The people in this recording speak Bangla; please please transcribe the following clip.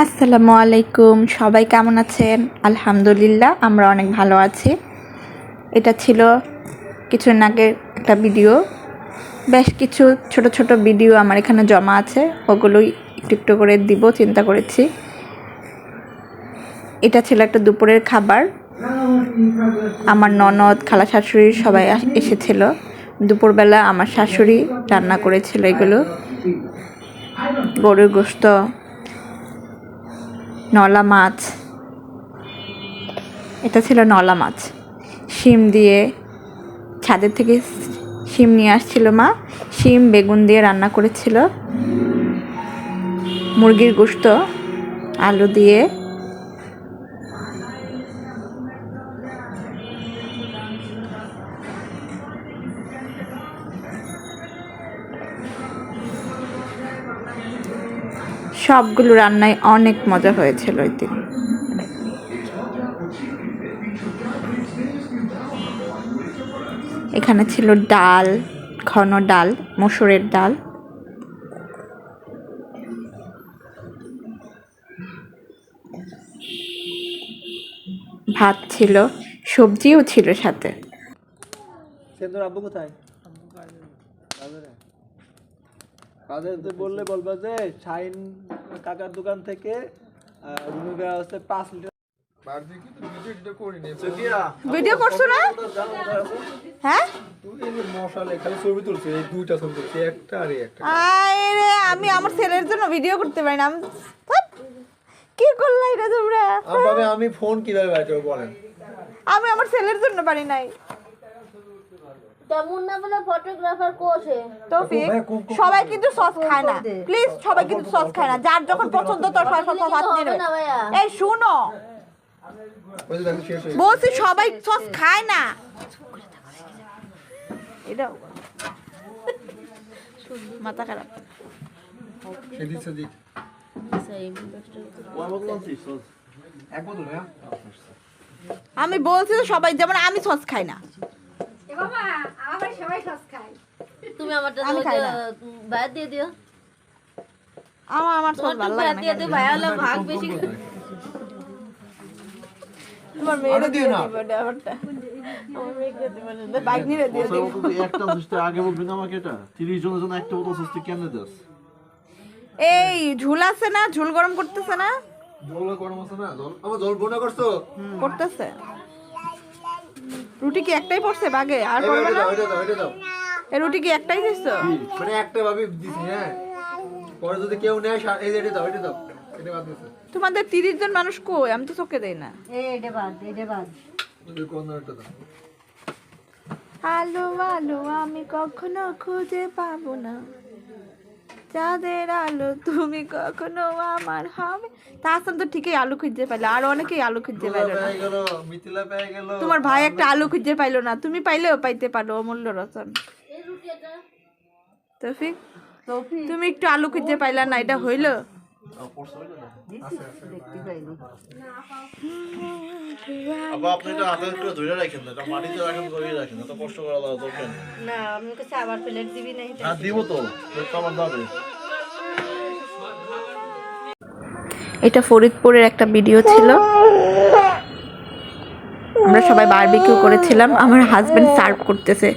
আসসালামু আলাইকুম। সবাই কেমন আছেন? আলহামদুলিল্লাহ, আমরা অনেক ভালো আছি। এটা ছিল কিছুদিন আগের একটা ভিডিও। বেশ কিছু ছোট ছোট ভিডিও আমার এখানে জমা আছে। ওগুলোই একটু একটু করে দিব, চিন্তা করেছি। এটা ছিল একটা দুপুরের খাবার। আমার ননদ, খালা শাশুড়ি সবাই এসেছিল। দুপুরবেলা আমার শাশুড়ি রান্না করেছিল এগুলো। গরুর গোস্ত নলা মাছ। এটা ছিল নলা মাছ। শিম দিয়ে ছাদের থেকে শিম নিয়ে আসছিল মা। শিম, বেগুন দিয়ে রান্না করেছিল। মুরগির গোস্ত আলু দিয়ে সবগুলো রান্নায় অনেক মজা হয়েছিল ওই দিন। এখানে ছিল ডাল ঘন ডাল মসুরের ডাল। ভাত ছিল সবজিও ছিল সাথে। সেন্দুর আব্বু কোথায়? কাজে বললে বলবা যে শাইন কাকার দোকান থেকে রুমি ভাই হচ্ছে পাঁচ লিটার ভিডিও করছ না? হ্যাঁ? ছবি তুলছে এই দুইটা ছবি তুলছে একটা আর আরে আমি আমার ছেলের জন্য ভিডিও করতে পারি না। আমি কি করলা এটা তোমরা? আমি ফোন কীভাবে বলেন? আমি আমার ছেলের জন্য পারি নাই। তেমন না বলে ফটোগ্রাফার তৌফিক সবাই কিন্তু সস খায় না। প্লিজ সবাই কিন্তু সস খায় না। যার যখন পছন্দ তোর সস সস নেবে। এই শুনো। বলছি সবাই সস খায় না। এটা মাথা খারাপ। সে দিচ্ছে দিক এক বোতল হ্যাঁ আমি বলছি তো সবাই যেমন আমি সস খাই না। তুমি দিয়ে দিও। আমার আমার তোমার ভালো লাগে দিয়ে দিও ভাইয়া হলে ভাগ বেশি তোমার মেয়েরে দিয়ে দিবে ওটা আমার মেয়েকে দিবে না বাইক নিয়ে দিয়ে একটা সুস্থ আগে বলবি না আমাকে এটা। তিরিশ জনের জন্য একটা বোতল দাস? এই ঝুল আছে না? ঝুল গরম করতেছে না? জল গরম আছে না? জল আবার জল বোনা করছ? করতেছে। রুটি কি একটাই পড়ছে বাগে? আর পড়বে না? ওইটা দাও ওইটা দাও। এই রুটি কি একটাই দিছো? মানে একটা ভাবে দিছি হ্যাঁ। পরে যদি কেউ নেয় এই যে এটা দাও এটা দাও। এটা বাদ দিছে। তোমাদের তিরিশ জন মানুষ কই? আমি তো চোখে দেই না। ওই কর্নারটা দাও। আলো আলো আমি কখনো খুঁজে পাবো না। যাদের আলো তুমি কখনো আমার হবে। তাহসান তো ঠিকই আলু খুঁজে পাইলো আর অনেকেই আলু খুঁজে পাইলো না। তোমার ভাই একটা আলু খুঁজে পাইলো না তুমি পাইলেও পাইতে পারো অমূল্য রতন তৌফিক তুমি একটু আলু খুঁজে পাইলা না এটা হইল? এটা না আমি কাছে আবার প্লেট দিবি না দিব তো আমার দাবে। ফরিদপুরের একটা ভিডিও ছিল। আমরা সবাই বারবিকিউ করেছিলাম আমার হাজবেন্ড সার্ভ করতেছে।